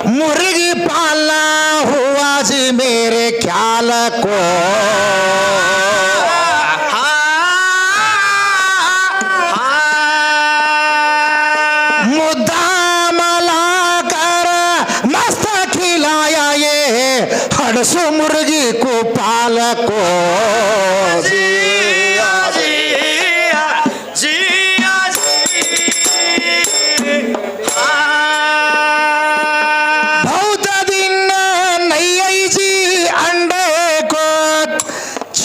मुर्गी पालना हुआ जी मेरे ख्याल को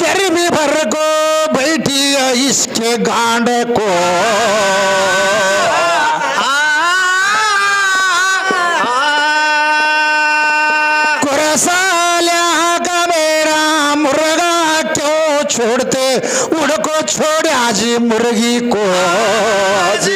चर्बी भर को बैठी इसके गांड को। छोड़ते? उड़को छोड़ आज मुर्गी को। मुर्गा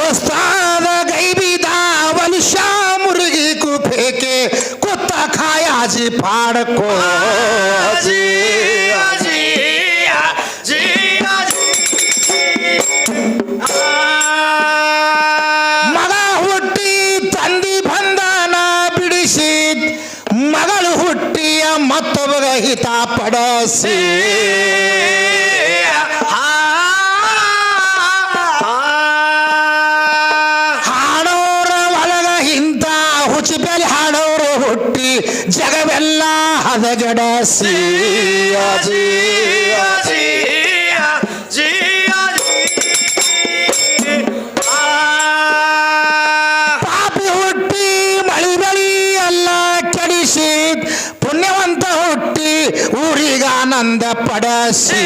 उस्ताद गई भी दावल शाह मुर्गी को फेंके कुत्ता खाया जी फाड़ को ಮಗ ಹುಟ್ಟಿ ತಂದಿ ಬಂಧನ ಬಿಡಿಸಿ ಮಗಳು ಹುಟ್ಟಿಯ ಮತ್ತೊಬ್ಬಗ ಹಿತ ಪಡಸಿ ಹಾಡೋರು ಹುಟ್ಟಿ ಜಗವೆಲ್ಲ ಹದಗಡಸಿ. ಪಾಪಿ ಹುಟ್ಟಿ ಮಳಿ ಬಳಿ ಎಲ್ಲ ಕೆಡಿಸಿ ಪುಣ್ಯವಂತ ಹುಟ್ಟಿ ಊರಿಗಾನಂದ ಪಡಸಿ.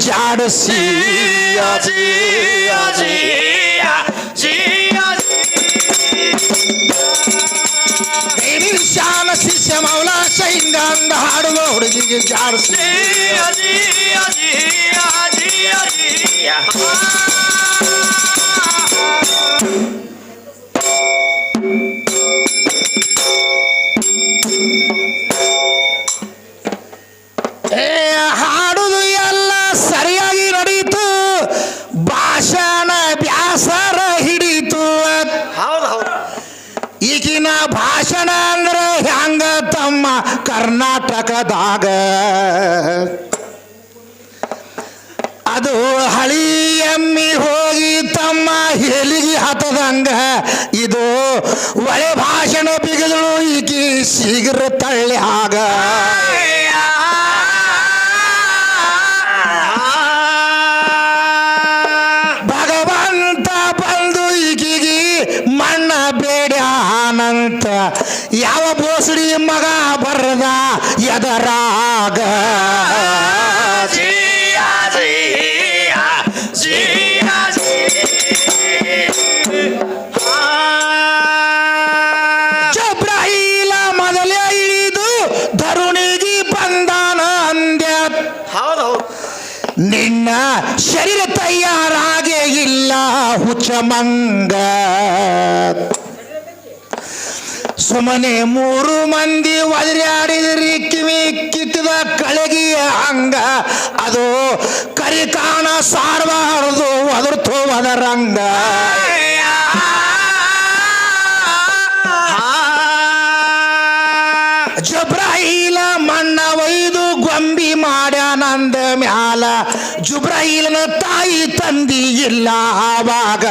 ಜಾಡಿಸಿ. ಕೈಬಿ ಶಾನ ಶಿಷ್ಯ ಮೌಲ ಹಿಂಗ ಅಂದ ಹಾಡುವ ಹುಡುಗಿಗೆ ಅಜಿ ಏ ನಮ್ಮ ಹೆಲಿಗೆ ಹತದಂಗ ಇದು ಒಳೆ ಭಾಷಣ ಬಿಗಿದಳು, ಈಕಿ ಶೀಘ್ರ ತಳ್ಳಿ ಆಗ ಭಗವಂತ ಬಂದು ಈಕಿಗಿ ಮಣ್ಣ ಬೇಡ ಅನಂತ ಯಾವ ಬೋಸಡಿ ಮಗ ಬರದ ಎದರ? ಜಬ್ರಾಯಿಲ ಮೊದಲೇ ಇಳಿದು ಧರುಣಿಗೆ ಬಂದಾನ ಅಂದ್ಯ. ಹೌದು ನಿನ್ನ ಶರೀರ ತಯಾರಾಗೆ ಇಲ್ಲ ಹುಚ್ಚ ಮಂಗ ಸುಮ್ಮನೆ ಮೂರು ಮಂದಿ ಒದರಾಡಿದ್ರಿ ಕಿವಿ ಕಿತ್ತದ ಕಳಗಿಯ ಹಂಗ ಅದು ಕರಿಕಾಣ ಸಾರಬಾರದು ಒದರ್ತು ಅದರಂಗ ಜಬ್ರಾಯಿಲ ಮಣ್ಣ ಒಯ್ದು ಗೊಂಬಿ ಮಾಡ್ಯಾನಂದ ಮ್ಯಾಲ. ಜುಬ್ರಾಯಿಲನ ತಾಯಿ ತಂದಿ ಇಲ್ಲ ಆವಾಗ.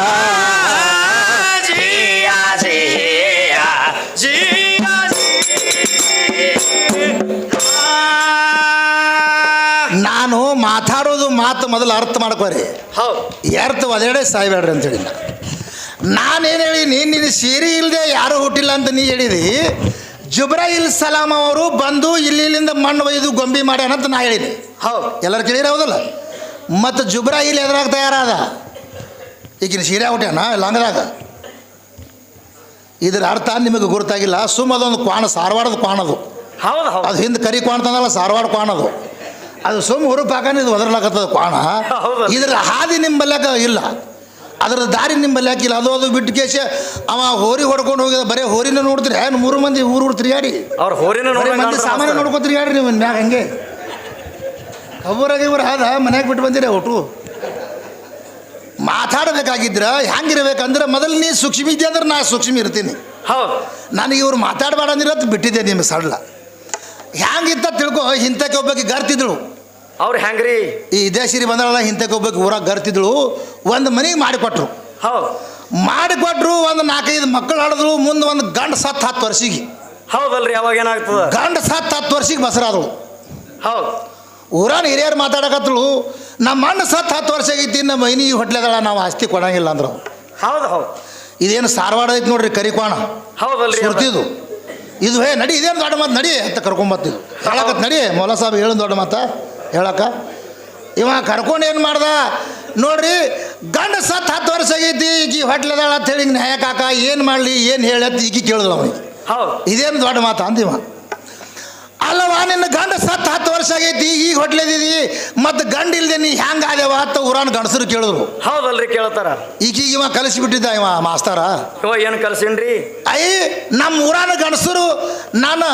ನಾನು ಮಾತಾಡೋದು ಮಾತು ಮೊದಲು ಅರ್ಥ ಮಾಡ್ಕೋರಿ. ಹೌದು. ಎರ್ತ ಒದೆಡೆ ಸಾಯ್ಬೇಡ್ರಿ ಅಂತ ಹೇಳಿ ನಾನೇನು ಹೇಳೀನಿ ನಿನ್ನ ಸೀರೆ ಇಲ್ಲದೆ ಯಾರು ಹುಟ್ಟಿಲ್ಲ ಅಂತ ನೀ ಹೇಳಿದಿ? ಜುಬ್ರಾಯಿಲ್ ಸಲಾಮ್ ಅವರು ಬಂದು ಇಲ್ಲಿ ಇಲ್ಲಿಂದ ಮಣ್ಣು ಒಯ್ದು ಗೊಂಬಿ ಮಾಡ್ಯಾನ ಅಂತ ನಾ ಹೇಳಿದೆ. ಹೌದು. ಎಲ್ಲರೂ ಕೇಳಿರ ಹೌದಲ್ಲ? ಮತ್ತು ಜುಬ್ರಾಯಿಲ್ ಎದ್ರಾಗ ತಯಾರಾದ? ಈಗಿನ ಸೀರೆ ಹುಟ್ಯಾನ ಲಂಗದಾಗ ಇದ್ರ ಅರ್ಥ ನಿಮಗೆ ಗುರುತಾಗಿಲ್ಲ. ಸುಮ್ ಅದೊಂದು ಕ್ವಾಣ ಸಾರವಾಡದ ಕ್ವಾಣದು ಹೌದು ಹೌದು. ಅದು ಹಿಂದೆ ಕರಿ ಕ್ವಾಣ ತಂದಲ್ಲ ಸಾರವಾಡ ಕ್ವಾಣದು ಅದು. ಸುಮ್ಮ ಹುರುಪಾಕ ಇದು ಒದರ್ಲಾಕತ್ತದ ಕ್ವಾಣ. ಇದ್ರ ಹಾದಿ ನಿಂಬಲ್ಯಾಕ ಇಲ್ಲ. ಅದ್ರ ದಾರಿ ನಿಂಬಲ್ಲಿ ಹಾಕಿಲ್ಲ. ಅದು ಅದು ಬಿಟ್ಟು ಕೇಶ ಅವ ಹೋರಿ ಹೊಡ್ಕೊಂಡು ಹೋಗಿದ. ಬರೇ ಹೋರಿನ ನೋಡ್ತೀರಿ. ಏನು ಮೂರು ಮಂದಿ ಊರು ಊರು ತಿರುಗಾಡಿ? ಅವ್ರ ಹೋರಿನ ಮಂದಿ ಸಾಮಾನ್ಯ ನೋಡ್ಕೊ ತಿರುಗಾಡ್ರಿ ನೀವು ಮ್ಯಾಗ ಹಂಗೆ. ಒಬ್ಬರಾಗ ಇವ್ರು ಆದ ಮನ್ಯಾಗ ಬಿಟ್ಟು ಬಂದಿರ ಒಟ್ಟು. ಮಾತಾಡಬೇಕಾಗಿದ್ರ ಹೆಂಗಿರ್ಬೇಕಂದ್ರೆ ಮೊದಲು ನೀ ಸೂಕ್ಷ್ಮ ಇದ್ದೆ ಅಂದ್ರೆ ನಾ ಸೂಕ್ಷ್ಮ ಇರ್ತೀನಿ. ಹೌದು. ನನಗೆ ಇವ್ರು ಮಾತಾಡಬೇಡ ಅಂದಿರೋದು ಬಿಟ್ಟಿದ್ದೆ ನಿಮ್ಗೆ ಸಡ್ಲ ಹ್ಯಾಂಗಿತ್ತ ತಿಳ್ಕೊ ಇಂಥಕ್ಕೆ ಒಬ್ಬಕ್ಕೆ ಗರ್ತಿದ್ಳು. ಅವ್ರು ಹೆಂಗ್ರಿ? ಈ ದೇಶಿರಿ ಬಂದ್ರಲ್ಲ ಹಿಂತಕ್ಕೆ ಹೋಗ್ಬೇಕು ಊರಾಗ ಗರ್ತಿದ್ಳು. ಒಂದು ಮನೆಗೆ ಮಾಡಿಕೊಟ್ರು. ಹೌದು. ಮಾಡಿಕೊಟ್ರು ಒಂದು ನಾಲ್ಕೈದು ಮಕ್ಕಳು ಆಡಿದ್ರು ಮುಂದೆ ಒಂದು ಗಂಡ ಸತ್ತು ಹತ್ತು ವರ್ಷಿಗೆ. ಹೌದಲ್ರಿ ಅವಾಗ ಏನಾಗ್ತದ? ಗಂಡ ಸತ್ತು ಹತ್ತು ವರ್ಷಿಗೆ ಬಸರಾದಳು ಹೌದು. ಊರಾನ ಹಿರಿಯರು ಮಾತಾಡಕತ್ತಳು ನಮ್ಮ ಅಣ್ಣ ಸತ್ತು ಹತ್ತು ವರ್ಷ ಆಗೈತಿ ನಮ್ಮ ಮೈನಿ ಹೊಟ್ಲೆದಳ ನಾವು ಆಸ್ತಿ ಕೊಡಂಗಿಲ್ಲ ಅಂದ್ರೆ. ಹೌದು ಹೌದು. ಇದೇನು ಸಾರವಾಡ ಐತಿ ನೋಡ್ರಿ ಕರಿಕೋಣ ಹೌದಲ್ರಿ ಹೌದು ಇದು ಹೇ ನಡಿ ಇದೇನು ದೊಡ್ಡ ಮಾತು ನಡಿ ಅಂತ ಕರ್ಕೊಂಬತ್ತಿದ್ದು. ಹೇಳಕತ್ ನಡಿ ಮೊಲ ಸಾಬ್ ಹೇಳು ದೊಡ್ಡ ಮಾತ. ಹೇಳಕ್ಕ? ಇವ ಕರ್ಕೊಂಡು ಏನು ಮಾಡ್ದ? ನೋಡ್ರಿ ಗಂಡ ಸತ್ತು ಹತ್ತು ವರ್ಷ ಆಗೈತಿ ಈಗಿ ಹೊಟ್ಲದಾಳ ಅಂತ ಹೇಳಿ ನ್ಯಾಯ ಕಾಕ ಏನು ಮಾಡಲಿ ಏನು ಹೇಳತ್ತೆ ಈಗ ಕೇಳಿದ್ರು ಅವನಿಗೆ. ಹೌದು. ಇದೇನು ದೊಡ್ಡ ಮಾತಾ ಅಂದಿವ ಅಲ್ಲವಾ ನಿನ್ನ ಗಂಡ ಸತ್ತು ಹತ್ತು ವರ್ಷ ಆಗೈತಿ ಈಗ ಹೊಟ್ಲೆದಿದಿ. ಮತ್ತೆ ಗಂಡ ಇಲ್ದೆ ನೀ ಹ್ಯಾಂಗ ಆದೇವ ಅಂತ ಊರಾನ್ ಗಂಡಸರು ಕೇಳಿದ್ರು. ಹೌದಲ್ರಿ ಕೇಳ್ತಾರ. ಈಗೀಗ ಇವ ಕಲಿಸಿಬಿಟ್ಟಿದ್ದ ಇವ ಮಾಸ್ತಾರ. ಇವ ಏನ್ ಕಲಸಿನ್ರಿ? ಅಯ್ಯ ನಮ್ಮ ಊರಾನ ಗಂಡಸರು ನಾನು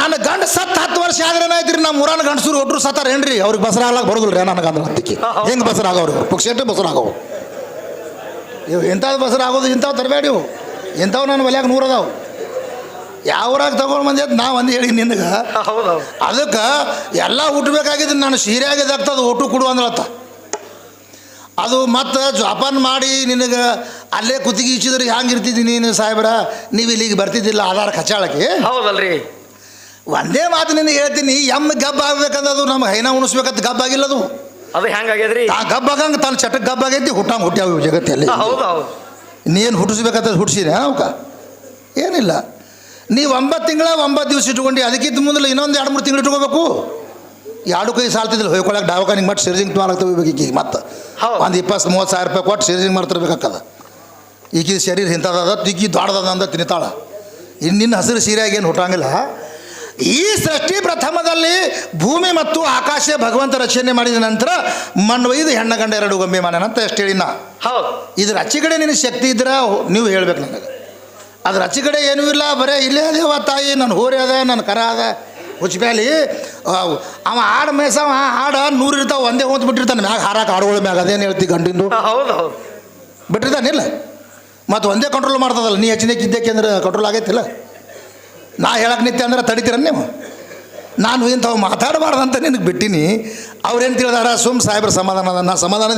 ನಾನು ಗಂಡ ಸತ್ತು ಹತ್ತು ವರ್ಷ ಆದ್ರೆ ಏನಾಯ್ತ್ರಿ ನಮ್ಮ ಊರಾನ ಗಂಡಸರು ಒಟ್ರು ಸತ್ತಾರ ಏನ್ರಿ? ಅವ್ರಿಗೆ ಬಸರ ಆಗ್ಲಾಕ ಬರೋದಿಲ್ರಿ ನನಗೆ ಅಂದ್ರೆ ಅದಕ್ಕೆ ಹೆಂಗೆ ಬಸರ ಆಗೋರು ಪುಕ್ಷೆಟ್ಟು ಬಸರ ಆಗೋ ಇವು ಇಂಥದ್ದು ಬಸರ ಆಗೋದು ಇಂಥವು ತರಬೇಡಿ ಇವು ಇಂಥವು ನನ್ನ ಒಲ್ಯಾಗ ನೂರು ಅದಾವು ಯಾವ ಊರಾಗ ತಗೊಂಡು ಬಂದೆ ನಾ ಒಂದು ಹೇಳಿ ನಿನಗೆ. ಅದಕ್ಕೆ ಎಲ್ಲ ಹುಟ್ಟಬೇಕಾಗಿದ್ದು ನಾನು ಸೀರೆಯಾಗಿದ್ದು ಅದು ಊಟ ಕೊಡು ಅಂದ್ರತ್ತ ಅದು ಮತ್ತು ಜೋಪಾನ ಮಾಡಿ ನಿನಗೆ ಅಲ್ಲೇ ಕುತ್ತಿಗೆ ಇಚ್ಚಿದ್ರೆ ಹೆಂಗೆ ಇರ್ತಿದ್ದಿ ನೀನು ಸಾಹೇಬ್ರ? ನೀವು ಇಲ್ಲಿಗೆ ಬರ್ತಿದ್ದಿಲ್ಲ ಆಧಾರ ಕಚಾಳಕ್ಕೆ ಹೌದಲ್ರಿ. ಒಂದೇ ಮಾತು ನಿನಗೆ ಹೇಳ್ತೀನಿ ಎಮ್ಮ ಗಬ್ಬ ಆಗ್ಬೇಕಂದ್ರೆ ಅದು ನಮ್ಗೆ ಹೈನ ಉಣಿಸ್ಬೇಕಂತ ಗಬ್ಬ ಆಗಿಲ್ಲ ಅದು ಅದು ಹೆಂಗಾಗ್ಯದ್ರಿ ಆ ಗಬ್ಬ ಆಗಂಗೆ ತನ್ನ ಚಟಕ್ಕೆ ಗಬ್ಬ ಆಗೈತಿ ಹುಟ್ಟಂಗೆ ಹುಟ್ಟ್ಯಾವ ಜಗತ್ತಲ್ಲಿ. ನೀನು ಹುಟ್ಟಿಸ್ಬೇಕಂತ ಹುಟ್ಟಿಸಿದೆ ಅವಕ್ಕ? ಏನಿಲ್ಲ. ನೀವು ಒಂಬತ್ತು ತಿಂಗಳ ಒಂಬತ್ತು ದಿವಸ ಇಟ್ಕೊಂಡು ಅದಕ್ಕಿಂತ ಮುಂದೆ ಇನ್ನೊಂದು ಎರಡು ಮೂರು ತಿಂಗಳು ಇಟ್ಕೋಬೇಕು. ಎರಡು ಕೈ ಸಾಲ್ತಿದ್ದಿಲ್ಲ ಹೊಯ್ಕೊಳಕ್ಕೆ ಡಾವಖಾನಿಗೆ ಮತ್ತೆ ಸಿರ್ಜಿಂಗ್ ತೊಗೊಳಕ್ಕೆ ಈಗ ಮತ್ತೆ. ಒಂದು ಇಪ್ಪತ್ತು ಮೂವತ್ತು ಸಾವಿರ ರೂಪಾಯಿ ಕೊಟ್ಟು ಸಿರ್ಜಿಂಗ್ ಮಾಡ್ತಿರ್ಬೇಕಾಕದ ಈಗಿನ ಶರೀರ ಇಂಥದ್ದದ ತಿಗ್ಗಿ ದೊಡ್ಡದ ಅಂತ ತಿನ್ನಿತಾಳ. ಇನ್ನು ನಿನ್ನ ಹಸಿರು ಸೀರೆಯಾಗಿ ಏನು ಹುಟ್ಟಂಗಿಲ್ಲ ಈ ಸೃಷ್ಟಿ ಪ್ರಥಮದಲ್ಲಿ ಭೂಮಿ ಮತ್ತು ಆಕಾಶ ಭಗವಂತ ರಚನೆ ಮಾಡಿದ ನಂತರ ಮಣ್ಣು ಒಯ್ದು ಹೆಣ್ಣ ಗಂಡ ಎರಡು ಗೊಂಬೆ ಮನೆ ಅಂತ ಎಷ್ಟು ಹೇಳಿ ನಾ ಹೌದು. ಇದ್ರ ಅಚ್ಚಿಗಡೆ ನಿನ್ನ ಶಕ್ತಿ ಇದ್ರೆ ನೀವು ಹೇಳ್ಬೇಕು ನನಗೆ. ಅದ್ರ ಅಚ್ಚಿ ಕಡೆ ಏನೂ ಇಲ್ಲ ಬರೇ ಇಲ್ಲೇ ಅದೇವ ತಾಯಿ ನನ್ನ ಹೋರಿ ಅದ ನನ್ನ ಕರ ಅದ. ಹುಚ್ಚಬ್ಯಾಲಿ ಅವ ಹಾಡು ಮೇಸವ ಆಡ ನೂರು ಇರ್ತಾವ ಒಂದೇ ಹೋದ್ ಬಿಟ್ಟಿರ್ತಾನೆ ಮ್ಯಾಗ ಹಾರಾಕ ಹಾಡುಗಳ ಮ್ಯಾಗ ಅದೇನು ಹೇಳ್ತಿ ಗಂಡಿಂದು? ಹೌದು ಹೌದು. ಬಿಟ್ಟಿರ್ತಾನಿಲ್ಲ ಮತ್ತು ಒಂದೇ ಕಂಟ್ರೋಲ್ ಮಾಡ್ತದಲ್ಲ ನೀ ಹೆಚ್ಚಿನ ಇದ್ದಕ್ಕೆ ಅಂದ್ರೆ ಕಂಟ್ರೋಲ್ ಆಗೈತಿಲ್ಲ? ನಾ ಹೇಳಕ್ಕೆ ನಿತ್ಯ ಅಂದ್ರೆ ತಡಿತೀರ ನೀವು? ನಾನು ಇಂಥವು ಮಾತಾಡಬಾರ್ದಂತ ನಿನಗೆ ಬಿಟ್ಟಿನಿ. ಅವ್ರೇನು ತಿಳಿದಾರ? ಸುಮ್ ಸಾಹೇಬ್ರ ಸಮಾಧಾನ ನಾ ಸಮಾಧಾನ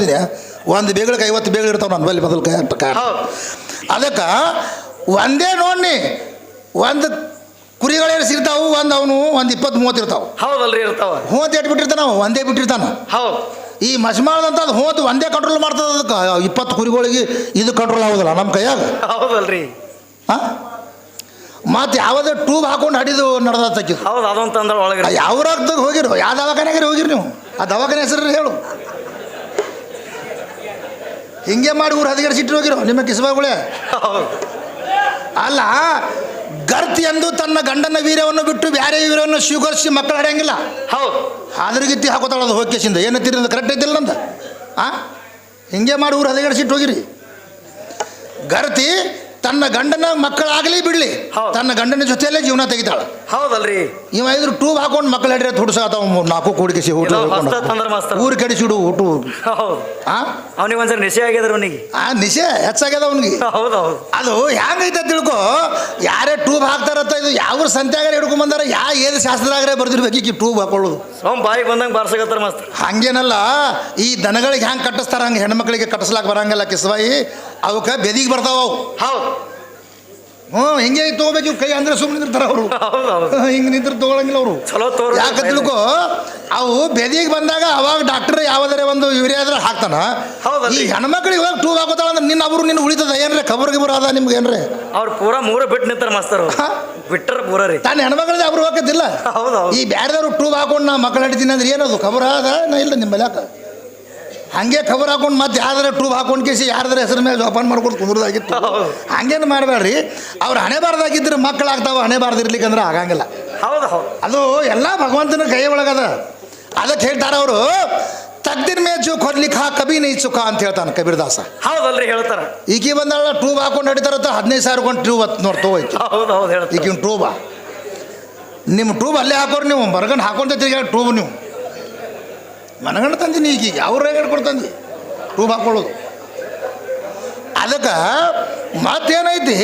ಒಂದು ಬೇಗಳಿಗೆ ಐವತ್ತು ಬೇಗಳು ಇರ್ತಾವೆ ನನ್ನ ಬಲ್ಲಿ ಮೊದಲು ಕೈ ಅದಕ್ಕೆ ಒಂದೇ ನೋಡಿ ಒಂದು ಕುರಿಗಳೇನು ಸಿಗ್ತಾವು ಒಂದು ಅವನು ಒಂದು ಇಪ್ಪತ್ತು ಮೂವತ್ತು ಇರ್ತಾವೆ. ಹೌದಲ್ರಿ ಇರ್ತಾವ. ಮೂವತ್ತು ಎಟ್ಟು ಬಿಟ್ಟಿರ್ತಾನ ಅವ? ಒಂದೇ ಬಿಟ್ಟಿರ್ತಾನ. ಹೌದು. ಈ ಮಸ್ಮಾಳದಂತ ಅದು ಹೋತು ಒಂದೇ ಕಂಟ್ರೋಲ್ ಮಾಡ್ತದ ಅದಕ್ಕೆ. ಇಪ್ಪತ್ತು ಕುರಿಗಳಿಗೆ ಇದು ಕಂಟ್ರೋಲ್ ಆಗೋದಿಲ್ಲ ನಮ್ಮ ಕೈಯಾಗ. ಹೌದಲ್ರಿ. ಹಾಂ ಮತ್ತೆ ಯಾವುದೇ ಟ್ಯೂಬ್ ಹಾಕೊಂಡು ಹಡಿದು ನಡೆದಕ್ಕಿದ್ದು ಹೌದು ಅದೊಂದು ಒಳಗೆ ಯಾವ ರಕ್ತದಾಗ ಹೋಗಿರು? ಯಾವ ದವಾಖಾನೆಗೆ ಹೋಗಿರಿ ನೀವು? ಆ ದವಾಖಾನೆ ಹೆಸರು ಹೇಳು? ಹಿಂಗೆ ಮಾಡಿ ಊರು ಹದಿಗೆಡಿಸಿಟ್ಟು ಹೋಗಿರೋ ನಿಮ್ಮ ಕಿಸಬಾಗುಳೆ. ಹೌದು. ಅಲ್ಲ ಗರ್ತಿ ಎಂದು ತನ್ನ ಗಂಡನ ವೀರ್ಯವನ್ನು ಬಿಟ್ಟು ಬೇರೆ ವೀರ್ಯವನ್ನು ಸ್ವೀಕರಿಸಿ ಮಕ್ಕಳು ಹಡೆಯಂಗಿಲ್ಲ ಹೌದು. ಗಿತ್ತಿ ಹಾಕೋತಾಳ ಹೋಗ್ಕೇಶಿಂದ ಏನು ಏನತ್ತೀರಿ ಅದು ಕರೆಕ್ಟ್ ಐತಿಲ್ಲ ನಂದ? ಆ? ಹಿಂಗೆ ಮಾಡಿ ಊರು ಹದಗೆಡಿಸಿಟ್ಟು ಹೋಗಿರಿ. ಗರ್ತಿ ತನ್ನ ಗಂಡನ ಮಕ್ಕಳಾಗಲಿ ಬಿಡಲಿ. ತನ್ನ ಗಂಡನ ಜೊತೆಯಲ್ಲೇ ಜೀವನ ತೆಗಿತಾಳ. ಹೌದಲ್ರಿ. ಇವ ಇದ್ರ ಟೂಬ್ ಹಾಕೊಂಡು ಮಕ್ಕಳು ಹಿಡಿದ್ರೆ ತುಡ್ಸಾತಾವ ನಾಲ್ಕು ಕೂಡಿಕೆಸಿ ಊಟ ತಂದ್ರ ಮಾಸ್ತರ್. ಊರು ಕಡಿಸಿಡು ಊಟ. ಹೌದು. ಆ? ಅವನಿಗೆ ಒಂದ್ಸರಿ ನಿಶೆ ಆಗ್ಯದ್ರ ಅವನಿಗೆ. ಆ ನಿಶೆ ಹೆಚ್ಚಾಗ್ಯದ ಅವನಿಗೆ. ಹೌದು ಹೌದು. ಅದು ಹೆಂಗೈತೆ ತಿಳ್ಕೊ? ಯಾರೇ ಟೂಬ್ ಹಾಕ್ತಾರತ್ತ ಇದು ಯಾವ ಸಂತ್ಯಾಗ ಹಿಡ್ಕೊಂಡ್ ಬಂದಾರ ಯಾ ಏದು ಶಾಸ್ತ್ರದಾಗರೆ ಬರ್ದಿರ್ಬೇಕು ಈ ಟೂಬ್ ಹಾಕೊಳ್ಳೋದು. ಸೋಮ್ ಬಾಯಿಗೆ ಬಂದಂಗೆ ಬಾರ್ಸಕತ್ತಾರ ಮಸ್ತ್. ಹಂಗೇನಲ್ಲ ಈ ದನಗಳಿಗೆ ಹೆಂಗೆ ಕಟ್ಟಿಸ್ತಾರ ಹಂಗೆ ಹೆಣ್ಮಕ್ಳಿಗೆ ಕಟ್ಟಿಸ್ಲಾಕ್ ಬರಂಗಿಲ್ಲ ಕಿಸ್ಬಾಯಿ ಅವಕ್ಕೆ ಬೆದಿಗೆ ಬರ್ತಾವ ಅವು. ಹೌದು. ಹ್ಞೂ ಹೆಂಗೆ ತೊಗೋಬೇಕು? ಕೈ ಅಂದ್ರೆ ಸುಮ್ಮನೆ ನಿಂತಿರ್ತಾರ ಅವರು. ಹಿಂಗೆ ನಿಂತ್ರ ತೊಗೊಳಂಗಿಲ್ಲ ಅವರು. ಚಲೋ ತೋರು ಯಾಕೆ ತಿಳ್ಕೊ? ಅವು ಬೆದಿಗೆ ಬಂದಾಗ ಅವಾಗ ಡಾಕ್ಟರ್ ಯಾವ್ದಾರೆ ಒಂದು ಯೂರಿಯಾ ಆದ್ರೆ ಹಾಕ್ತಾನ. ಈ ಹೆಣ್ಮಕ್ಳಿಗೆ ಹೋಗಿ ಟೂಬ್ ಹಾಕೋತಾಳ ಅಂದ್ರೆ ನಿನ್ನ ಅವರು ನಿನ್ನ ಉಳಿತದ? ಏನ್ರಿ ಖಬರ್ ಗಿಬರ್ ಅದ ನಿಮ್ಗೆ ಏನ್ರಿ? ಅವ್ರು ಪೂರ ಮೂರ ಬಿಟ್ಟು ನಿಂತಾರ ಮಾಸ್ತರ್ ಬಿಟ್ಟರೆ ಪೂರ ರೀ. ತಾನು ಹೆಣ್ಮಕ್ಳಿಗೆ ಅವ್ರು ಹೌದು ಈ ಬ್ಯಾರೆದವ್ರು ಟೂಬ್ ಹಾಕೊಂಡು ನಾ ಮಕ್ಕಳು ಹಿಡಿತೀನಿ ಅಂದ್ರೆ ಏನದು? ಖಬರ್ ಅದ ನಾ ಇಲ್ಲ ನಿಮ್ಮ ಯಾಕೆ ಹಂಗೆ ಕವರ್ ಹಾಕೊಂಡು ಮತ್ತೆ ಯಾವ್ದಾರ ಟ್ಯೂಬ್ ಹಾಕೊಂಡು ಕೇಸಿ ಯಾರ್ದಾರ ಹೆಸರು ಮೇಲೆ ಜೋಪಾನ ಮಾಡ್ಕೊಂಡು ಕುಂದ್ರದಾಗಿತ್ತು. ಹಂಗೇನು ಮಾಡಬೇಡ್ರಿ ಅವ್ರು ಹಣೆ ಬಾರ್ದಾಗಿದ್ರೆ ಮಕ್ಕಳು ಆಗ್ತಾವ ಹಣೆ ಬಾರ್ದಿರ್ಲಿಕ್ಕೆ ಅಂದ್ರೆ ಆಗಂಗಿಲ್ಲ. ಹೌದು ಹೌದು. ಅದು ಎಲ್ಲ ಭಗವಂತನ ಕೈ ಒಳಗದ. ಅದಕ್ಕೆ ಹೇಳ್ತಾರೆ ಅವರು ತಗ್ದಿನ ಮೇ ಜೋ ಕೊಡ್ಲಿಕ್ಕೆ ಹಾ ಕಬಿ ನೈ ಸುಖ ಅಂತ ಹೇಳ್ತಾನೆ ಕಬೀರ್ದಾಸ. ಹೌದಲ್ರಿ ಹೇಳ್ತಾರ. ಈಕಿ ಬಂದಾಳ ಟೂಬ್ ಹಾಕೊಂಡು ನಡೀತಾರ ಹದಿನೈದು ಸಾವಿರ ಕೊಂಡು ಟ್ಯೂಬ್ ಹತ್ತು ನೋಡಿ ತಗೋಯ್ತು ಹೌದು ಹೌದು ಹೇಳ್ತಾರ. ಈಗಿನ ಟ್ಯೂಬ ನಿಮ್ಮ ಟ್ಯೂಬ್ ಅಲ್ಲೇ ಹಾಕೋರು ನೀವು ಬರ್ಗನ್ ಹಾಕೊಂತ ತಿರ್ಗಾಡಿ ಟ್ಯೂಬ್ ನೀವು. ಮನಗಂಡು ತಂದಿನಿ ಈಗ ಯಾವ ರೇಗಡ್ ಕೊಡ್ತಂದಿ ರೂಬ್ ಹಾಕೊಳ್ಳೋದು ಅದಕ್ಕೆ ಮತ್ತೇನೈತಿ?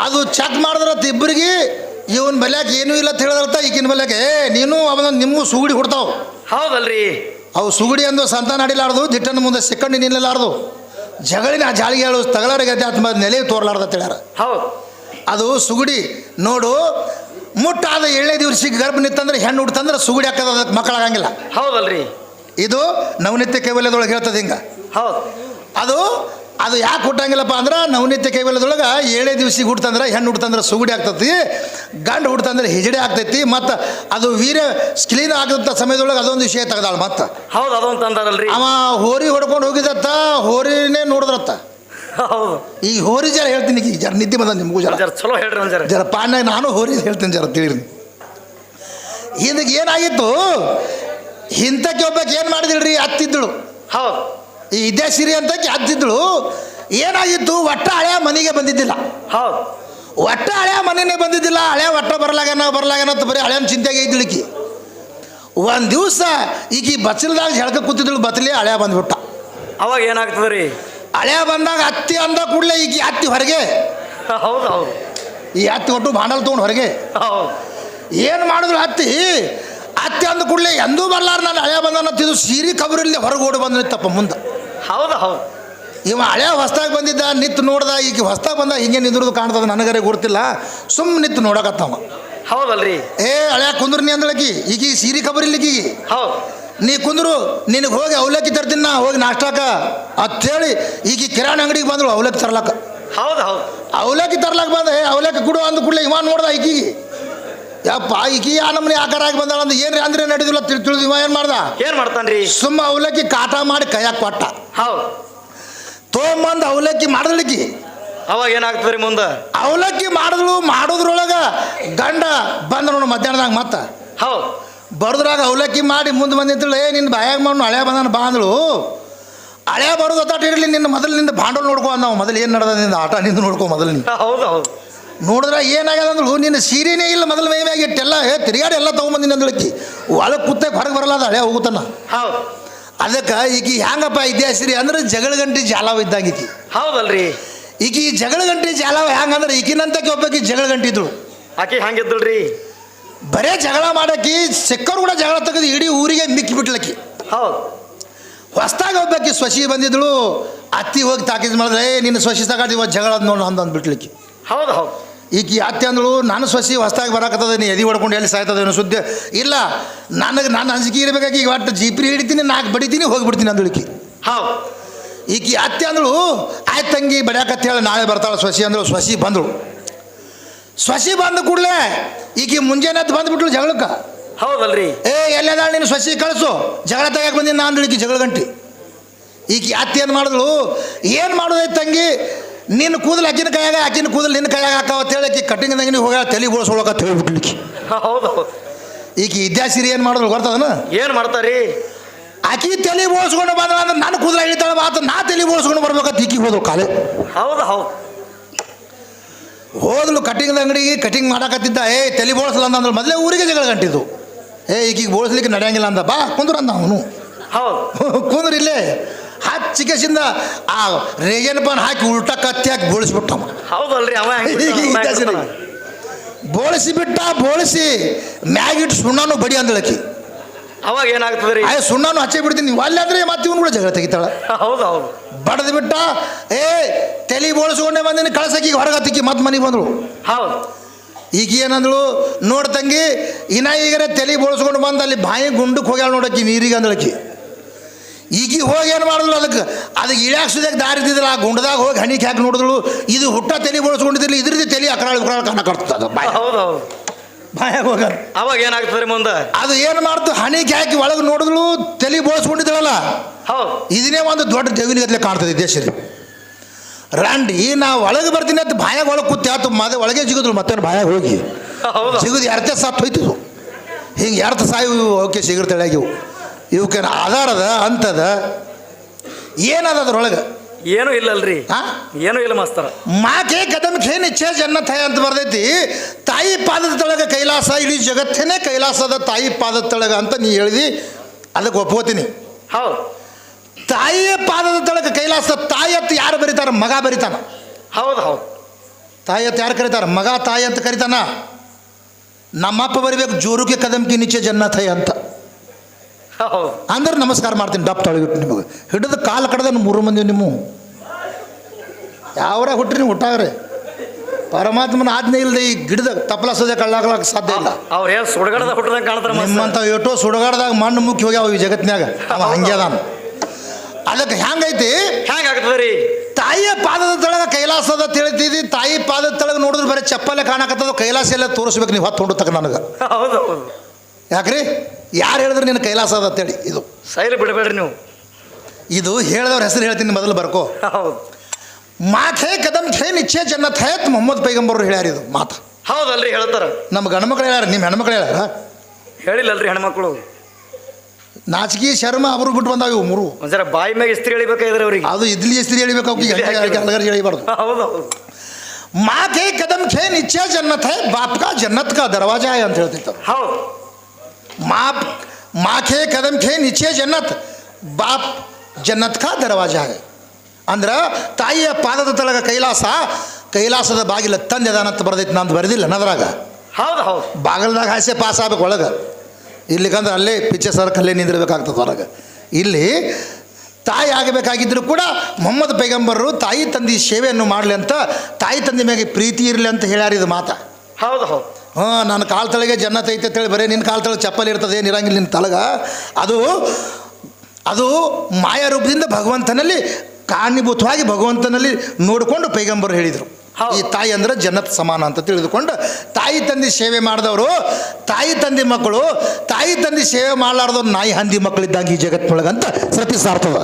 ಅದು ಚೆಕ್ ಮಾಡಿದ್ರತ್ತ ಇಬ್ಬರಿಗೆ ಇವನ್ ಬಲ್ಯಾಕ ಏನೂ ಇಲ್ಲ ಅಂತ ಹೇಳಿದ್ರತ್ತ ಈಗಿನ ಬಲ್ಯಾಕ ನೀನು ಅವನ ನಿಮ್ಮ ಸುಗುಡಿ ಕೊಡ್ತಾವ ಹೌದಲ್ರಿ. ಅವು ಸುಗುಡಿ ಅಂದು ಸಂತಾನ ಆಡಿಲಾರ್ದು ದಿಟ್ಟನ ಮುಂದೆ ಸಿಕ್ಕಂಡು ನಿಲ್ಲಲಾರ್ದು. ಜಗಳಿನ ಆ ಜಾಳಿಗೆ ಹೇಳು ತಗಲಾರಿಗೆ ಆತ್ಮ ನೆಲೆ ತೋರ್ಲಾರ್ದ ಹೇಳ್ಯಾರ. ಹೌದು. ಅದು ಸುಗುಡಿ. ನೋಡು ಮುಟ್ಟಾದ ಏಳನೇ ದಿವಸಕ್ಕೆ ಗರ್ಭ ನಿತ್ತಂದ್ರೆ ಹೆಣ್ಣು ಹುಡ್ತಂದ್ರೆ ಸುಗುಡಿ ಹಾಕೋದು ಅದಕ್ಕೆ ಮಕ್ಕಳಾಗಂಗಿಲ್ಲ ಹೌದಲ್ರಿ. ಇದು ನವನಿತ್ಯ ಕೈವಲ್ಯದೊಳಗೆ ಹೇಳ್ತದೆ ಹಿಂಗೆ. ಹೌದು. ಅದು ಅದು ಯಾಕೆ ಹುಟ್ಟಂಗಿಲ್ಲಪ್ಪ ಅಂದ್ರೆ ನವನಿತ್ಯ ಕೈವಲ್ಯದೊಳಗೆ ಏಳೇ ದಿವಸಿಗೆ ಹುಡ್ತಂದ್ರೆ ಹೆಣ್ಣು ಹುಡ್ತಂದ್ರೆ ಸುಗುಡಿ ಆಗ್ತೈತಿ ಗಂಡು ಹುಡ್ತಂದ್ರೆ ಹಿಜಡಿ ಆಗ್ತೈತಿ ಮತ್ತು ಅದು ವೀರ್ಯ ಸ್ಕ್ಲೀನ್ ಆಗದಂಥ ಸಮಯದೊಳಗೆ ಅದೊಂದು ವಿಷಯ ತೆಗ್ದಾಳ ಮತ್ತೆ. ಹೌದು ಅದೊಂದು ತಂದಾರಲ್ರಿ. ಅವ ಹೋರಿ ಹೊಡ್ಕೊಂಡು ಹೋಗಿದತ್ತ ಹೋರಿನೇ ನೋಡಿದ್ರತ್ತ. ಹೌದು. ಈ ಹೋರಿ ಜರ ಹೇಳ್ತೀನಿ ಈಗ ಜರ ನಿದ್ದೆ ಬಂದ ನಿಮಗೂ ಜರ. ಜರ ಚಲೋ ಹೇಳ್ರಿ ಒಂದ್ ಜರ. ಜರ ಪಾಣ್ಯಾಗ ನಾನು ಹೋರಿ ಹೇಳ್ತೀನಿ ಜರ ತಿಳಿರಿ. ಹಿಂದಕ್ಕೆ ಏನಾಗಿತ್ತು? ಹಿಂದಕ್ಕೆ ಒಬ್ಬಕ್ಕೆ ಏನು ಮಾಡಿದಿಳ್ರಿ ಹತ್ತಿದ್ದಳು ಹೌದು. ಈ ಇದ್ಯಾಸಿರಿ ಅಂತ ಹತ್ತಿದ್ದಳು ಏನಾಗಿತ್ತು? ಒಟ್ಟ ಹಳೆಯ ಮನೆಗೆ ಬಂದಿದ್ದಿಲ್ಲ. ಹೌದು. ಒಟ್ಟ ಹಳೆಯ ಮನೆನೇ ಬಂದಿದ್ದಿಲ್ಲ. ಹಳೆ ಒಟ್ಟ ಬರ್ಲಾಗನ ಬರ್ಲಾಗನ ಅಂತ ಬರೀ ಹಳೆಯ ಚಿಂತೆಗೆ ಇದ್ದಳಿಕಿ. ಒಂದು ದಿವಸ ಈಗ ಈ ಬಚ್ಚಲ್ದಾಗ ಹೆಳ್ಕ ಕೂತಿದ್ದಳು ಬತ್ತಲಿ ಹಳೆಯ ಬಂದ್ಬಿಟ್ಟ. ಅವಾಗ ಏನಾಗ್ತದ್ರಿ? ಹಳೆಯ ಬಂದಾಗ ಹತ್ತಿ ಅಂದ ಕೂಡಲೇ ಈಗ ಈ ಹತ್ತಿ ಹೊರಗೆ. ಹೌದು ಹೌದು ಈ ಹತ್ತಿ ಒಟ್ಟು ಬಾಂಡಲ್ ತೊಗೊಂಡು ಹೊರಗೆ. ಹೌದು. ಏನು ಮಾಡಿದ್ರು ಹತ್ತಿ? ಹತ್ತಿ ಅಂದ ಕೂಡಲೇ ಎಂದೂ ಬರ್ಲಾರ ನಾನು ಹಳೆ ಬಂದನತ್ತಿದ್ದು ಸೀರೆ ಕಬರಲ್ಲಿ ಹೊರಗೆ ಓಡಿ ಬಂದ ನಿತ್ತಪ್ಪ ಮುಂದೆ. ಹೌದು ಹೌದು. ಇವ ಹಳೆ ಹೊಸ್ದಾಗಿ ಬಂದಿದ್ದ ನಿತ್ತು ನೋಡ್ದ ಈಗ ಹೊಸ್ದಾಗ ಬಂದ ಹಿಂಗೆ ನಿಂದ್ರದು ಕಾಣ್ತದ ನನಗರೆ ಗೊತ್ತಿಲ್ಲ. ಸುಮ್ ನಿತ್ತು ನೋಡಕತ್ತವ. ಹೌದಲ್ರಿ. ಏ ಹಳೆ ಕುಂದ್ರು ನೀ ಅಂದಳಕಿ ಈಗ ಈ ಸೀರೆ ಕಬರಿಲ್ಲಿಕಿ ಹೌದು. ನೀ ಕುಂದ್ರು ನಿನಗೆ ಹೋಗಿ ಅವಲಕ್ಕಿ ತರ್ತೀನಿ ನಾ ಹೋಗಿ ನಾಷ್ಟಾಕ ಅಂತೇಳಿ ಈಗ ಈ ಕಿರಾಣಿ ಅಂಗಡಿಗೆ ಬಂದಳು ಅವಲಕ್ಕಿ ತರ್ಲಾಕ. ಹೌದು ಹೌದು. ಅವಲಕ್ಕಿ ತರ್ಲಾಕ ಬಂದ ಏ ಅವಲಕ್ಕಿ ಕೊಡು ಅಂದ ಕೂಡಲೇ ಇವ ನೋಡ್ದ ಈಕಿಗೆ. ಯಪ್ಪ ಈಕಿ ಆ ನಮ್ಮನೆ ಆಕಾರಾಗಿ ಬಂದಾಳ ಅಂದ್ರೆ ಏನ್ರಿ ಅಂದ್ರೆ ನಡೆದಿಲ್ಲ ತಿಳಿ ತಿಳಿದು ಇವ ಏನು ಮಾಡ್ದ? ಏನ್ ಮಾಡ್ತಾನ್ರಿ? ಸುಮ್ಮ ಅವಲಕ್ಕಿ ಕಾಟ ಮಾಡಿ ಕೈಯಾಗ ಕೊಟ್ಟ. ಹೌದು. ತೊಗೊಂಬಂದು ಅವಲಕ್ಕಿ ಮಾಡಿದ್ಲಿಕ್ಕಿ ಅವಾಗ ಏನಾಗ್ತದ್ರಿ ಮುಂದೆ? ಅವಲಕ್ಕಿ ಮಾಡಿದ್ಳು ಮಾಡೋದ್ರೊಳಗ ಗಂಡ ಬಂದ ನೋಡು ಮಧ್ಯಾಹ್ನದಾಗ ಮತ್ತೆ. ಹೌದು. ಬರೋದ್ರಾಗ ಅವಲಕ್ಕಿ ಮಾಡಿ ಮುಂದೆ ಬಂದಿದ್ದಳು ಏ ನಿನ್ನ ಬಾಯಾಗ ಮಾಡಿ ಹಳೆ ಬಂದಾನ ಬಾ ಅಂದಳು. ಹಳೆ ಬರೋದು ಆಟ ಇರಲಿ ನಿನ್ನ ಮೊದಲು ನಿಂದ ಭಾಂಡೋಲ್ ನೋಡ್ಕೊ ಅಂದವ ಮೊದಲು ಏನು ನಡೆದ ನಿಂದ ಆಟ ನಿಂದ ನೋಡ್ಕೊ ಮೊದಲು ಹೌದು ಹೌದು ನೋಡಿದ್ರೆ ಏನಾಗ್ಯದ ಅಂದ್ರೆ ನಿನ್ನ ಸೀರೆನೇ ಇಲ್ಲ ಮೊದಲು ಮೈ ಮ್ಯಾಗ ಇಟ್ಟೆಲ್ಲ ಹೇ ತಿರುಗಾಡಿ ಎಲ್ಲ ತೊಗೊಂಬಂದಿನ ಅಂದಳಕ್ಕಿ ಒಳಗೆ ಕುತ್ತೆ ಹೊರಗೆ ಬರಲ್ಲ ಅದು ಹಳೆ ಹೋಗುತ್ತಾನ. ಹೌದು. ಅದಕ್ಕೆ ಈಕಿ ಹ್ಯಾಂಗಪ್ಪ ಇದ್ಯಾಸಿರಿ ಅಂದ್ರೆ ಜಗಳ ಗಂಟೆ ಜಾಲವ ಇದ್ದಾಗಿತಿ. ಹೌದಲ್ರಿ. ಈಕಿ ಜಗಳ ಗಂಟೆ ಜಾಲವ ಹ್ಯಾಂಗಂದ್ರೆ ಈಗಿನಂತಕ್ಕೆ ಒಬ್ಬಾಕಿ ಜಗಳ ಗಂಟೆ ಇದ್ದಳು ಆಕಿ ಹಂಗಿದ್ದಲ್ರಿ ಬರೇ ಜಗಳ ಮಾಡಕ್ಕೆ ಸಿಕ್ಕರು ಕೂಡ ಜಗಳ ತೆಗೆದು ಇಡೀ ಊರಿಗೆ ಮಿಕ್ಕಿ ಬಿಟ್ಲಕ್ಕಿ ಹೌದು. ಹೊಸ್ದಾಗ ಒಬ್ಬಕ್ಕೆ ಸ್ವಸಿ ಬಂದಿದ್ದಳು ಅತ್ತಿ ಹೋಗಿ ತಾಕಿದ್ ಮಾಡಿದ್ರೆ ಏ ನಿನ್ನ ಸ್ವಶಿ ತಗೊಂಡು ಇವತ್ತು ಜಗಳ ನೋಡಿ ಅಂದು ಅಂದ್ಬಿಟ್ಲಿಕ್ಕೆ. ಹೌದು ಹೌದು. ಈಕಿ ಅತ್ತೆ ಅಂದಳು ನಾನು ಸ್ವಸಿ ಹೊಸ್ದಾಗಿ ಬರಕತ್ತದ ನೀ ಎದಿ ಹೊಡ್ಕೊಂಡು ಎಲ್ಲಿ ಸಾಯ್ತದೇನು ಸುದ್ದಿ? ಇಲ್ಲ ನನಗೆ ನಾನು ಅಂಜಿಕೆ ಇರಬೇಕಾಗಿ ಈಗ ಒಟ್ಟು ಜೀಪ್ರಿ ಹಿಡಿತೀನಿ ನಾಲ್ಕು ಬಡಿತೀನಿ ಹೋಗಿಬಿಡ್ತೀನಿ ಅಂದಳಿಕಿ ಹೌದು. ಈಕಿ ಅತ್ತೆ ಅಂದಳು ಆಯ್ತು ತಂಗಿ ಬಡ್ಯಾಕತ್ತೆ ಹೇಳಿ ನಾಳೆ ಬರ್ತಾಳೆ ಸ್ವಸಿ ಅಂದಳು ಸ್ವಸಿ ಬಂದಳು. ಸ್ವಸಿ ಬಂದ ಕೂಡಲೇ ಈಗ ಮುಂಜಾನೆ ಅದು ಬಂದ್ಬಿಟ್ಲು ಜಗಳಕ್ಕೆ. ಹೌದಲ್ರಿ. ಏ ಎಲ್ಲದಾಳ ನೀನು ಸಸಿ ಕಳಿಸು. ಜಗಳ ತೆಗಿಯಕ್ಕೆ ಬಂದಿ ನಾನು ಹಿಡಿಕಿ ಜಗಳ ಗಂಟಿ. ಈಗ ಅತ್ತಿ ಏನು ಮಾಡಿದ್ಳು? ಏನು ಮಾಡೋದೈತೆ ತಂಗಿ? ನಿನ್ನ ಕೂದಲು ಅಕ್ಕಿನ ಕೈಯಾಗ ಅಕ್ಕಿನ ಕೂದಲು ನಿನ್ನ ಕೈಯಾಗ ಹಾಕಾವ ಅಂತ ಹೇಳಿ ಕಟ್ಟಿಂಗ್ ಕಟ್ಟಿಂಗ್ ನೀವು ಹೋಗ ತಲೆ ಬೋಳ್ಸೊಳಕ ಹೇಳ್ಬಿಟ್ಲಿಕ್ಕೆ ಹೌದು ಈಗ ಇದ್ಯಾಸಿರಿ ಏನು ಮಾಡಿದ್ರು ಗೊತ್ತದನ ಏನು ಮಾಡ್ತಾರಿ? ಆಕಿ ತಲೆ ಬೋಳ್ಸ್ಕೊಂಡು ಬಂದ ಅಂದ್ರೆ ನನ್ನ ಕೂದಲ ಹಿಡಿತಾಳ ಬಾತ ನಾ ತಲೆ ಬೋಳ್ಸ್ಕೊಂಡು ಬರ್ಬೇಕಂತ ಈಕಿ ಹೋದ್ರು ಕಾಲೇ. ಹೌದು ಹೌದು. ಹೋದ್ಲು ಕಟ್ಟಿಂಗ್ ಅಂಗಡಿಗೆ ಕಟಿಂಗ್ ಮಾಡಕತ್ತಿದ್ದ ಏ ತಲೆ ಬೋಳ್ಸಲ್ಲ ಅಂದ್ರೆ ಮೊದಲೇ ಊರಿಗೆ ಜಗಳ ಗಂಟಿದ್ದು. ಏ ಈಗೀಗ ಬೋಳ್ಸ್ಲಿಕ್ಕೆ ನಡೆಯಂಗಿಲ್ಲ ಅಂದ. ಬಾ ಕುಂದ್ರಂದ ಅವನು. ಹೌದು. ಕುಂದ್ರ ಇಲ್ಲೇ. ಹಚ್ಚಿ ಕೇಸಿಂದ ಆ ರೇಜನ್ ಪಾನ್ ಹಾಕಿ ಉಲ್ಟ ಕತ್ತಿ ಹಾಕಿ ಬೋಳಿಸ್ಬಿಟ್ಟ ಹೌದಲ್ರಿ ಅವ ಹೆಂಗ್ ಬೋಳಿಸಿ ಬಿಟ್ಟ ಬೋಳಿಸಿ ಮ್ಯಾಗಿಟ್ಟು ಸುಣ್ಣನು ಬಡಿ ಅಂದಳಕಿ ಅವಾಗ ಏನಾಗ್ತದ್ರಿ? ಅಯ್ಯ ಸುಣ್ಣನು ಹಚ್ಚಿ ಬಿಡ್ತೀನಿ. ನೀವು ಅಲ್ಲಿ ಅಂದ್ರೆ ಮತ್ತೆ ಇವನು ಕೂಡ ಜಗಳ ತೆಗಿತಾಳ. ಹೌದು ಹೌದು. ಬಡದು ಬಿಟ್ಟ ಏ ತಲೆ ಬೋಳಿಸ್ಕೊಂಡೆ ಬಂದಿನಿ ಕಳ್ಸಕ್ಕೀಗ ಹೊರಗೆ ಹತ್ತಿಕ್ಕಿ ಮತ್ತೆ ಮನೆಗೆ ಬಂದಳು ಹೌದು. ಈಗ ಏನಂದಳು? ನೋಡ್ತಂಗಿ ಇನ್ನ ಈಗರೆ ತಲೆ ಬೋಳ್ಸ್ಕೊಂಡು ಬಂದು ಅಲ್ಲಿ ಬಾಯಿ ಗುಂಡಕ್ಕೆ ಹೋಗ್ಯಾಳ ನೋಡಕ್ಕಿ ನೀರಿಗೆ ಅಂದಳಕ್ಕಿ ಈಗ ಹೋಗಿ ಏನು ಮಾಡಿದ್ಲು ಅದಕ್ಕೆ ಅದಕ್ಕೆ ಇಳ್ಯಾಕ ಸುದ್ಯಾಗ ದಾರಿ ಇದ್ದಿದ್ದಿಲ್ಲ ಆ ಗುಂಡದಾಗ ಹೋಗಿ ಹಣಿಕೆ ಹಾಕಿ ನೋಡಿದ್ಳು. ಇದು ಹುಟ್ಟ ತಲೆ ಬೋಳ್ಸ್ಕೊಂಡಿದ್ದಿಲ್ಲ ಇದ್ರದ್ದು ತಲೆ ಅಕರಾಳ ಉಕರಾಳ ಕಣ್ಣ ಕಟ್ತದ ಬಾಯ. ಹೌದು ಹೌದು. ಬಾಯಾಗ ಹೋಗ ಅವಾಗ ಏನಾಗ್ತದೆ ಮುಂದೆ? ಅದು ಏನು ಮಾಡ್ತು? ಹಣಿ ಹಾಕಿ ಒಳಗೆ ನೋಡಿದ್ಳು ತಲೆ ಬೋಳ್ಸ್ಕೊಂಡಿದ್ದಳಲ್ಲ ಹೌದು. ಇದನ್ನೇ ಒಂದು ದೊಡ್ಡ ದೇವಿನಿಗತ್ಲೆ ಕಾಣ್ತದೆ ದೇಶರಿ ರಾಂಡಿ ನಾ ಒಳಗೆ ಬರ್ತೀನಿ ಅಂತ ಬಾಯಾಗ ಒಳಗೆ ಕೂತಿ ಆತು ಮದ ಒಳಗೆ ಸಿಗುದ್ರು ಮತ್ತೆ ಬಾಯಾಗ ಹೋಗಿ. ಸಿಗುದು ಎರಡೇ ಸತ್ತು ಹೋಯ್ತಿದ್ವು ಹಿಂಗೆ ಎರಡು ಸಾಯಿ ಓಕೆ ಸಿಗಿರ್ತಾಳೆ ಇವು. ಇವಕ್ಕೆ ಆಧಾರದ ಅಂತದ ಏನದ ಅದ್ರೊಳಗೆ? ಏನೂ ಇಲ್ಲಲ್ರಿ. ಏನು ಇಲ್ಲ ಮಾಸ್ತರ. ಮಾಕೆ ಕದಮ್ ಇಚ್ಛೆ ನಿಚ್ಚೆ ಜನ್ನತ್ ಹೈ ಅಂತ ಬರ್ದೈತಿ. ತಾಯಿ ಪಾದದ ತಳಗ ಕೈಲಾಸ ಇಡೀ ಜಗತ್ತೇನೆ ಕೈಲಾಸದ ತಾಯಿ ಪಾದದ ತಳಗ ಅಂತ ನೀ ಹೇಳಿದಿ. ಅದಕ್ಕೆ ಒಪ್ಕೋತೀನಿ. ಹೌದು. ತಾಯಿಯ ಪಾದದ ತಳಕ ಕೈಲಾಸ ತಾಯಿ ಅಂತ ಯಾರು ಬರೀತಾರ ಮಗ ಬರಿತಾನ? ಹೌದು ಹೌದು. ತಾಯಿ ಅಂತ ಯಾರು ಕರೀತಾರ? ಮಗ ತಾಯಿ ಅಂತ ಕರಿತಾನ? ನಮ್ಮಪ್ಪ ಬರಿಬೇಕು ಜೋರುಕೆ ಕದಂಕಿ ನಿಚೆ ಜನ್ನತ್ ಹೈ ಅಂತ. ಅಂದ್ರೆ ನಮಸ್ಕಾರ ಮಾಡ್ತೀನಿ ಡಪ್ ತೊಳಗಿಟ್ಟು ನಿಮಗೆ. ಹಿಡಿದು ಕಾಲು ಕಡದ ಮೂರು ಮಂದಿ ನಿಮ್ಮ. ಯಾವ್ರ ಹುಟ್ಟ್ರಿ ನೀವು ಹುಟ್ಟಾಗ್ರಿ? ಪರಮಾತ್ಮನ ಆಜ್ಞೆ ಇಲ್ಲದೆ ಈ ಗಿಡದ ತಪ್ಪಲಾಸೋದೆ ಕಳ್ಳಾಗ್ಲಕ್ಕೆ ಸಾಧ್ಯ ಇಲ್ಲ. ಸುಡಗಾಡದ ಏನ್ ಸುಡಗಡದ ನಿಮ್ಮಂತ ಎಷ್ಟೋ ಸುಡಗಾಡದಾಗ ನಿಮ್ಮಂಥ ಏಟೋ ಸುಡಗಾಡ್ದಾಗ ಮಣ್ಣು ಮುಖ್ಯ ಹೋಗ್ಯಾವ ಈ ಜಗತ್ತಿನಾಗ ಅವ ಹಂಗೆ ಅದಾನ ಅದಕ್ಕೆ ಹೆಂಗೈತಿ ಹೆಂಗ್ ಆಗ್ತದ್ರಿ ತಾಯಿಯ ಪಾದದ ತಳಗ ಕೈಲಾಸದ ತಿಳಿತೀವಿ ತಾಯಿ ಪಾದದ ತಳಗ ನೋಡಿದ್ರೆ ಬರೀ ಚಪ್ಪಲೆ ಕಾಣಕತ್ತದ ಕೈಲಾಸ ಎಲ್ಲ ತೋರಿಸ್ಬೇಕು ನೀವು ಹೊತ್ತು ಹೊಂಡತಕ್ಕ ನನಗೆ. ಹೌದು ಯಾಕ್ರಿ? ಯಾರು ಹೇಳಿದ್ರೆ ನಿನ್ನ ಕೈಲಾಸ ಅದ ಅಂತೇಳಿ ಇದು. ಸೈಲ್ ಬಿಡಬೇಡ್ರಿ ನೀವು. ಇದು ಹೇಳಿದವ್ರ ಹೆಸರು ಹೇಳ್ತೀನಿ ಮೊದಲು ಬರ್ಕೋ. ಹೌದು. ಮಾಥೆ ಕದಮ್ ಖೇ ನಿಚ್ಚೆ ಜನ್ನತ್ ಹೈತ್ ಮೊಹಮ್ಮದ್ ಪೈಗಂಬರ್ ಹೇಳ್ಯಾರ ಇದು ಮಾತು. ಹೌದಲ್ರಿ ಹೇಳ್ತಾರ. ನಮ್ಮ ಗಂಡ್ಮಕ್ಳು ಹೇಳ್ಯಾರ ನಿಮ್ಮ ಹೆಣ್ಮಕ್ಳು ಹೇಳ್ಯಾರ? ಹೇಳಿಲ್ಲಲ್ರಿ ಹೆಣ್ಮಕ್ಳು. ನಾಚಿಕೆ ಶರ್ಮ ಅವರು ಬಿಟ್ಟು ಬಂದಾಗ ಇವು ಮೂರು. ಒಂದ್ಸಲ ಬಾಯಿ ಮ್ಯಾಗ ಇಸ್ತ್ರಿ ಎಳಿಬೇಕಾದ್ರೆ ಅವ್ರಿಗೆ. ಅದು ಇದ್ಲಿ ಇಸ್ತ್ರಿ ಎಳಿಬೇಕು ಅವ್ರಿಗೆ ಎಳಿಬಾರ್ದು ಹೌದು ಮಾಂ ಖೇ ಕದಂ ಖೇ ಜನ್ನತ್ ಹೇ ಬಾಪ್ ಕಾ ಜನ್ನತ್ ಕಾ ದರ್ವಾಜ ಅಂತ ಹೇಳ್ತಿತ್ತು ಹೌದು. ಮಾಪ್ ಮಾಖೆ ಕದಮ್ ಕದಂ ಖೇ ನಿಶ್ಚಯ ಜನ್ನತ್ ಬಾಪ್ ಜನ್ನತ್ ಕಾ ದರ್ವಾಜ ಅಂದ್ರೆ ತಾಯಿಯ ಪಾದದ ತಳಗ ಕೈಲಾಸ ಕೈಲಾಸದ ಬಾಗಿಲ ತಂದೆದಾನಂತ ಬರ್ದೈತಿ ನಾನು ಬರೆದಿಲ್ಲ ನದ್ರಾಗ ಹೌದು ಹೌದು. ಬಾಗಿಲ್ದಾಗ ಹಾಸೆ ಪಾಸ್ ಆಗ್ಬೇಕು ಒಳಗೆ. ಇಲ್ಲಿಗಂದ್ರೆ ಅಲ್ಲೇ ಪಿಚ್ಚೆ ಸರ್ಕಲ್ಲೇ ನಿಂದಿರಬೇಕಾಗ್ತದೆ ಹೊರಗೆ. ಇಲ್ಲಿ ತಾಯಿ ಆಗಬೇಕಾಗಿದ್ದರೂ ಕೂಡ ಮೊಹಮ್ಮದ್ ಪೈಗಂಬರರು ತಾಯಿ ತಂದೆ ಸೇವೆಯನ್ನು ಮಾಡಲಿ ಅಂತ ತಾಯಿ ತಂದೆ ಮ್ಯಾಗೆ ಪ್ರೀತಿ ಇರಲಿ ಅಂತ ಹೇಳ್ಯಾರ ಇದು ಮಾತಾ. ಹೌದು ಹೌದು. ಹಾಂ ನನ್ನ ಕಾಲು ತಳಗೆ ಜನ್ನತ್ ಐತೆ ಅಂತೇಳಿ ಬರೀ ನಿನ್ನ ಕಾಲು ತಳಗೆ ಚಪ್ಪಲಿ ಇರ್ತದೆ ಏನಿರಂಗಿಲ್ಲ ನಿನ್ನ ತಳಗ. ಅದು ಅದು ಮಾಯಾ ರೂಪದಿಂದ ಭಗವಂತನಲ್ಲಿ ಕಾರಣೀಭೂತವಾಗಿ ಭಗವಂತನಲ್ಲಿ ನೋಡಿಕೊಂಡು ಪೈಗಂಬರು ಹೇಳಿದರು. ಈ ತಾಯಿ ಅಂದ್ರೆ ಜನ್ನತ್ ಸಮಾನ ಅಂತ ತಿಳಿದುಕೊಂಡು ತಾಯಿ ತಂದೆ ಸೇವೆ ಮಾಡಿದವರು ತಾಯಿ ತಂದೆ ಮಕ್ಕಳು ತಾಯಿ ತಂದೆ ಸೇವೆ ಮಾಡಲಾರ್ದವ್ರು ನಾಯಿ ಹಂದಿ ಮಕ್ಕಳಿದ್ದಂಗೆ ಈ ಜಗತ್ತಿನೊಳಗಂತ ಸತಿ ಸಾರ್ತದ.